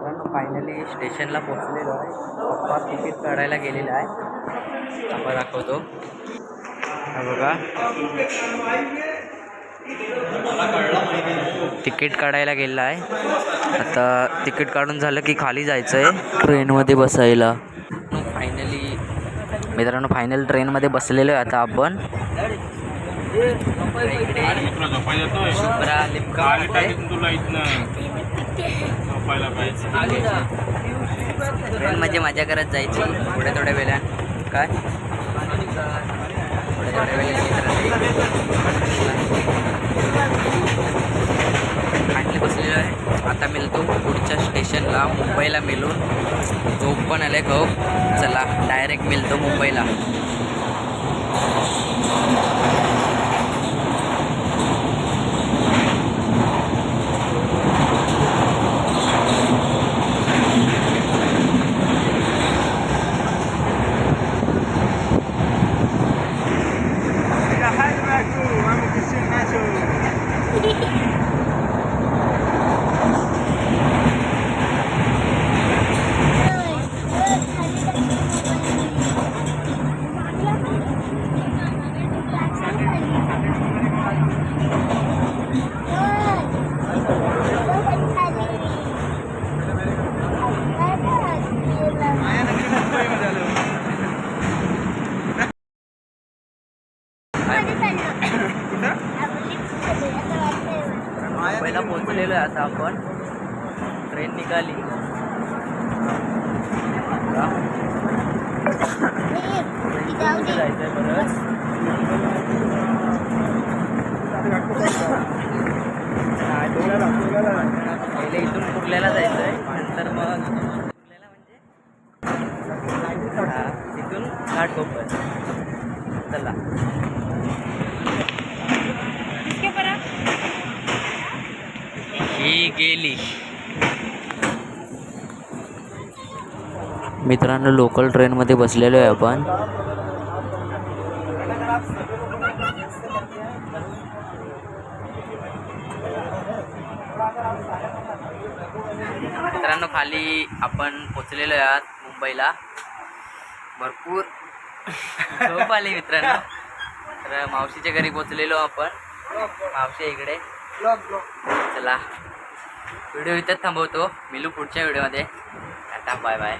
मित्रांनो फायनली स्टेशनला पोचलेलो आहे. पप्पा तिकीट काढायला गेलेला आहे आपण दाखवतो. हा बघा. तिकीट काढायला गेलेला आहे. आता तिकीट काढून झालं की खाली जायचं आहे ट्रेनमध्ये बसायला. फायनली मित्रांनो फायनल ट्रेनमध्ये बसलेलो आहे आता आपण. लिपका ट्रेन म्हणजे मजा करत जायची. थोड्या थोड्या वेळात काय? थोड्या थोड्या वेळात फायनली बसलेलो आहे. आता मिळतो पुढच्या स्टेशनला. मुंबईला मिळून झोप पण आले गप. चला डायरेक्ट मिळतो मुंबईला. मुंबईला पोहोचलेलो आहे आता आपण. ट्रेन निघाली. जायचं आहे परत. पहिले इथून कुर्ल्याला जायचं आहे नंतर मग कुर्ल्याला म्हणजे? हा, तिथून घाटकोपर चला. ही गेली. मित्रांनो लोकल ट्रेनमध्ये बसलेलो आहे आपण. मित्रांनो खाली आपण पोचलेलो आहात मुंबईला. भरपूर झोप आली मित्रांनो. तर मावशीच्या घरी पोचलेलो आपण. मावशी इकडे. चला. व्हिडिओ इथंच थांबवतो. मिलू पुढच्या व्हिडिओमध्ये. आता बाय बाय.